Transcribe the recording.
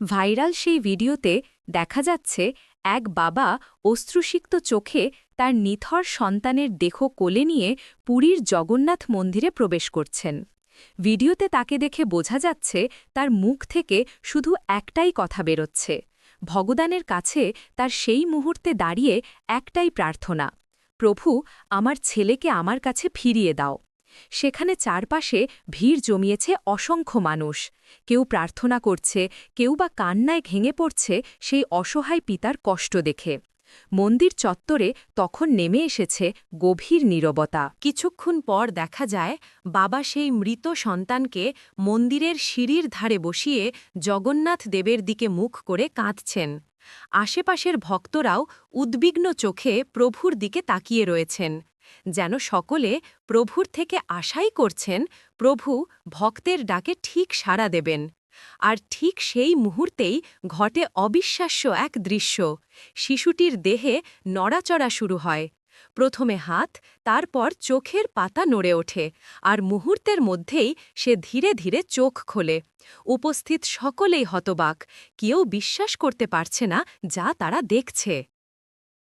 Viral সেই ভিডিওতে দেখা যাচ্ছে এক বাবা অশ্রুসিক্ত চোখে তার নিথর সন্তানের দেহ কোলে নিয়ে পুরীর জগন্নাথ মন্দিরে প্রবেশ করছেন। ভিডিওতে তাকে দেখে বোঝা যাচ্ছে তার মুখ থেকে শুধু একটাই কথা বেরোচ্ছে। ভগদানের কাছে তার সেই মুহূর্তে দাঁড়িয়ে একটাই প্রার্থনা, প্রভু, আমার ছেলেকে আমার কাছে ফিরিয়ে দাও। সেখানে চারপাশে ভিড় জমিয়েছে অসংখ্য মানুষ। কেউ প্রার্থনা করছে, কেউ বা কান্নায় ভেঙে পড়ছে সেই অসহায় পিতার কষ্ট দেখে। মন্দির চত্বরে তখন নেমে এসেছে গভীর নীরবতা। কিছুক্ষণ পর দেখা যায়, বাবা সেই মৃত সন্তানকে মন্দিরের সিঁড়ির ধারে বসিয়ে জগন্নাথ দেবের দিকে মুখ করে কাঁদছেন। আশেপাশের ভক্তরাও উদ্বিগ্ন চোখে প্রভুর দিকে তাকিয়ে রয়েছেন। যেন সকলে প্রভুর থেকে আশাই করছেন, প্রভু ভক্তের ডাকে ঠিক সাড়া দেবেন। আর ঠিক সেই মুহূর্তেই ঘটে অবিশ্বাস্য এক দৃশ্য। শিশুটির দেহে নড়াচড়া শুরু হয়। প্রথমে হাত, তারপর চোখের পাতা নড়ে ওঠে, আর মুহূর্তের মধ্যেই সে ধীরে ধীরে চোখ খোলে। উপস্থিত সকলেই হতবাক, কেউ বিশ্বাস করতে পারছে না যা তারা দেখছে।